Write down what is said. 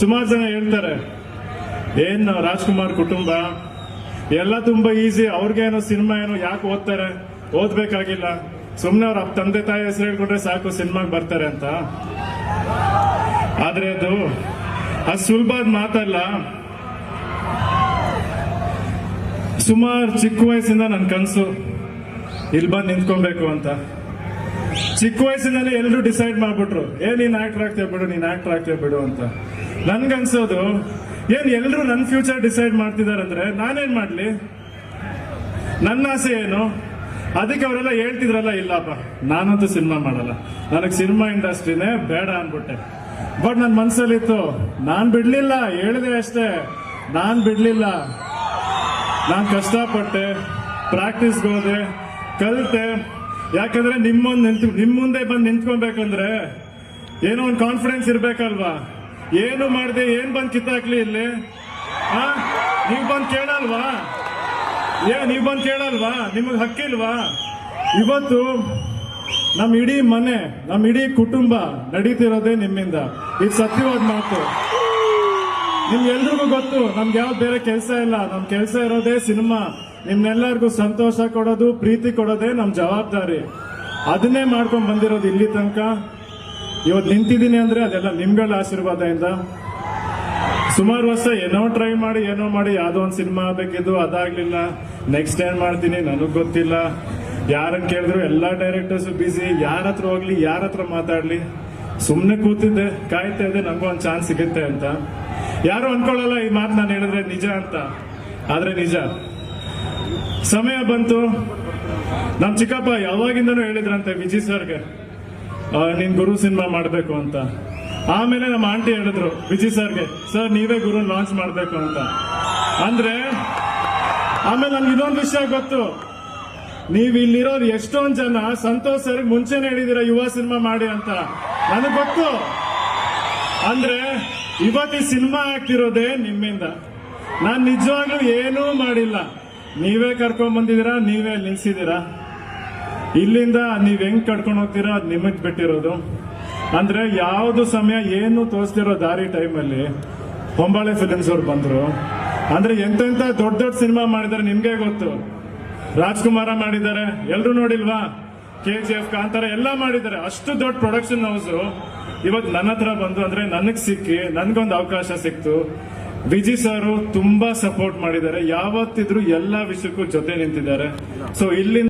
ಸುಮಾರು ಜನ ಹೇಳ್ತಾರೆ, ಏನ್ ರಾಜ್ಕುಮಾರ್ ಕುಟುಂಬ? ಎಲ್ಲ ತುಂಬಾ ಈಸಿ ಅವ್ರಿಗೇನೋ ಸಿನಿಮಾ ಏನು ಯಾಕೆ ಓದ್ತಾರೆ? ಓದ್ಬೇಕಾಗಿಲ್ಲ. ಸುಮ್ಮನೆ ಅವ್ರ ತಂದೆ ತಾಯಿ ಹೆಸರು ಹೇಳ್ಕೊಂಡ್ರೆ ಸಾಕು, ಸಿನಿಮಾಗೆ ಬರ್ತಾರೆ ಅಂತ. ಆದ್ರೆ ಅದು ಅದು ಸುಲಭದ ಮಾತಲ್ಲ. ಸುಮಾರು ಚಿಕ್ಕ ವಯಸ್ಸಿಂದ ನನ್ನ ಕನಸು, ಇಲ್ಲಿ ಬಂದು ನಿಂತ್ಕೊಬೇಕು ಅಂತ. ಚಿಕ್ಕ ವಯಸ್ಸಿನಲ್ಲಿ ಎಲ್ಲರೂ ಡಿಸೈಡ್ ಮಾಡ್ಬಿಟ್ರು, ಏ, ನೀನ್ ಆಕ್ಟರ್ ಆಗ್ತೇವೆ ಬಿಡು, ನೀನ್ ಆಕ್ಟರ್ ಆಗ್ತೇವೆ ಬಿಡು ಅಂತ. ನನ್ಗನ್ಸೋದು, ಏನ್ ಎಲ್ರು ನನ್ನ ಫ್ಯೂಚರ್ ಡಿಸೈಡ್ ಮಾಡ್ತಿದಾರೆ ಅಂದ್ರೆ ನಾನೇನ್ ಮಾಡ್ಲಿ? ನನ್ನ ಆಸೆ ಏನು? ಅದಕ್ಕೆ ಅವರೆಲ್ಲ ಹೇಳ್ತಿದ್ರಲ್ಲ ಇಲ್ಲಪ್ಪ ನಾನಂತೂ ಸಿನಿಮಾ ಮಾಡಲ್ಲ. ನನಗೆ ಸಿನಿಮಾ ಇಂಡಸ್ಟ್ರಿನೇ ಬೇಡ ಅನ್ಬಿಟ್ಟೆ. ಬಟ್ ನನ್ನ ಮನ್ಸಲ್ಲಿತ್ತು, ನಾನ್ ಬಿಡ್ಲಿಲ್ಲ, ಹೇಳಿದೆ ಅಷ್ಟೇ. ನಾನ್ ಬಿಡ್ಲಿಲ್ಲ. ನಾನ್ ಕಷ್ಟಪಟ್ಟೆ ಪ್ರಾಕ್ಟೀಸ್ಗೆ ಹೋದೆ, ಕಲಿತೆ ಯಾಕಂದ್ರೆ ನಿಮ್ಮೊಂದು ನಿಂತು ನಿಮ್ ಮುಂದೆ ಬಂದು ನಿಂತ್ಕೊಬೇಕಂದ್ರೆ ಏನೋ ಒಂದು ಕಾನ್ಫಿಡೆನ್ಸ್ ಇರ್ಬೇಕಲ್ವಾ? ಏನು ಮಾಡಿದೆ, ಏನ್ ಬಂದು ಕಿತ್ತಾಕ್ಲಿ ಇಲ್ಲಿ? ಆ ನೀವ್ ಬಂದು ಕೇಳಲ್ವಾ? ಏ, ನೀವು ಬಂದು ಕೇಳಲ್ವಾ? ನಿಮಗೆ ಹಕ್ಕಿಲ್ವಾ? ಇವತ್ತು ನಮ್ಮ ಇಡೀ ಮನೆ ನಮ್ಮ ಇಡೀ ಕುಟುಂಬ ನಡೀತಿರೋದೇ ನಿಮ್ಮಿಂದ. ಇದು ಸತ್ಯವಾದ ಮಾತು. ನಿಮ್ಗೆಲ್ರಿಗೂ ಗೊತ್ತು, ನಮ್ಗೆ ಯಾವ್ದು ಬೇರೆ ಕೆಲಸ ಇಲ್ಲ. ನಮ್ಮ ಕೆಲಸ ಇರೋದೇ ಸಿನಿಮಾ. ನಿಮ್ನೆಲ್ಲರಿಗೂ ಸಂತೋಷ ಕೊಡೋದು, ಪ್ರೀತಿ ಕೊಡೋದೇ ನಮ್ಮ ಜವಾಬ್ದಾರಿ. ಅದನ್ನೇ ಮಾಡ್ಕೊಂಡ್ ಬಂದಿರೋದು ಇಲ್ಲಿ ತನಕ. ಇವತ್ತು ನಿಂತಿದ್ದೀನಿ ಅಂದ್ರೆ ಅದೆಲ್ಲ ನಿಮ್ಗಳ ಆಶೀರ್ವಾದದಿಂದ. ಸುಮಾರು ವರ್ಷ ಏನೋ ಟ್ರೈ ಮಾಡಿ, ಏನೋ ಮಾಡಿ, ಯಾವುದೋ ಒಂದು ಸಿನಿಮಾ ಆಗಬೇಕಿದ್ದು ಅದಾಗ್ಲಿಲ್ಲ. ನೆಕ್ಸ್ಟ್ ಏನ್ ಮಾಡ್ತೀನಿ ನನಗೆ ಗೊತ್ತಿಲ್ಲ. ಯಾರನ್ನ ಕೇಳಿದ್ರು ಎಲ್ಲಾ ಡೈರೆಕ್ಟರ್ಸ್ ಬಿಸಿ ಯಾರ ಹತ್ರ ಹೋಗ್ಲಿ, ಯಾರ ಹತ್ರ ಮಾತಾಡ್ಲಿ. ಸುಮ್ಮನೆ ಕೂತಿದ್ದೆ, ಕಾಯ್ತಾ ಇದ್ದೆ ನನಗೂ ಒಂದು ಚಾನ್ಸ್ ಸಿಗುತ್ತೆ ಅಂತ. ಯಾರು ಅನ್ಕೊಳ್ಳಲ್ಲ ಈ ಮಾತು ನಾನು ಹೇಳಿದ್ರೆ ನಿಜ ಅಂತ. ಆದ್ರೆ ನಿಜ. ಸಮಯ ಬಂತು. ನಮ್ ಚಿಕ್ಕಪ್ಪ ಯಾವಾಗಿಂದನೂ ಹೇಳಿದ್ರಂತೆ, ವಿಜಿ ಸರ್ಗೆ. ನೀನ್ ಗುರು ಸಿನಿಮಾ ಮಾಡ್ಬೇಕು ಅಂತ. ಆಮೇಲೆ ನಮ್ಮ ಆಂಟಿ ಹೇಳಿದ್ರು, ವಿಜಿ ಸರ್ಗೆ, ಸರ್, ನೀವೇ ಗುರು ಲಾಂಚ್ ಮಾಡ್ಬೇಕು ಅಂತ. ಅಂದ್ರೆ, ಆಮೇಲೆ ನನ್ಗೆ ಇನ್ನೊಂದು ವಿಷಯ ಗೊತ್ತು. ನೀವ್ ಇಲ್ಲಿರೋರು ಎಷ್ಟೊಂದ್ ಜನ ಸಂತೋಷ್ ಸರ್ ಮುಂಚೆನೆ ಹೇಳಿದಿರ, ಯುವ ಸಿನಿಮಾ ಮಾಡಿ ಅಂತ. ನನಗ್ ಗೊತ್ತು. ಅಂದ್ರೆ, ಇವತ್ತು ಸಿನಿಮಾ ಆಗ್ತಿರೋದೇ ನಿಮ್ಮಿಂದ. ನಾನ್ ನಿಜವಾಗ್ಲೂ ಏನೂ ಮಾಡಿಲ್ಲ. ನೀವೇ ಕರ್ಕೊಂಡ್ ಬಂದಿದ್ದೀರಾ? ನೀವೇ ನಿಲ್ಸಿದ್ದೀರಾ? ಇಲ್ಲಿಂದ ನೀವ್ ಹೆಂಗ್ ಕಟ್ಕೊಂಡು ಹೋಗ್ತೀರಾ ಅದ್ ನಿಮಗ್ ಬಿಟ್ಟಿರೋದು. ಅಂದ್ರೆ ಯಾವ್ದು ಸಮಯ ಏನು ತೋರಿಸ್ತಿರೋ ದಾರಿ ಟೈಮಲ್ಲಿ ಹೊಂಬಾಳೆ ಫಿಲಿಮ್ಸ್ ಅವ್ರು ಬಂದ್ರು. ಅಂದ್ರೆ ಎಂತೆಂತ ದೊಡ್ಡ ದೊಡ್ಡ ಸಿನಿಮಾ ಮಾಡಿದಾರೆ ನಿಮ್ಗೆ ಗೊತ್ತು. ರಾಜ್ಕುಮಾರ ಮಾಡಿದ್ದಾರೆ. ಎಲ್ರು ನೋಡಿಲ್ವಾ? ಕೆ ಜಿ ಎಫ್ ಕಾಂತಾರ ಎಲ್ಲ ಮಾಡಿದ್ದಾರೆ. ಅಷ್ಟು ದೊಡ್ಡ ಪ್ರೊಡಕ್ಷನ್ ಹೌಸ್ ಇವತ್ತು ನನ್ನ ಹತ್ರ ಬಂದು ಅಂದ್ರೆ ನನಗ್ ಸಿಕ್ಕಿ, ನನ್ಗೊಂದು ಅವಕಾಶ ಸಿಕ್ತು. ವಿಜಿ ಸರ್ ತುಂಬಾ ಸಪೋರ್ಟ್ ಮಾಡಿದ್ದಾರೆ. ಯಾವತ್ತಿದ್ರು ಎಲ್ಲಾ ವಿಷಯಕ್ಕೂ ಜೊತೆ ನಿಂತಿದ್ದಾರೆ. ಸೊ ಇಲ್ಲಿಂದ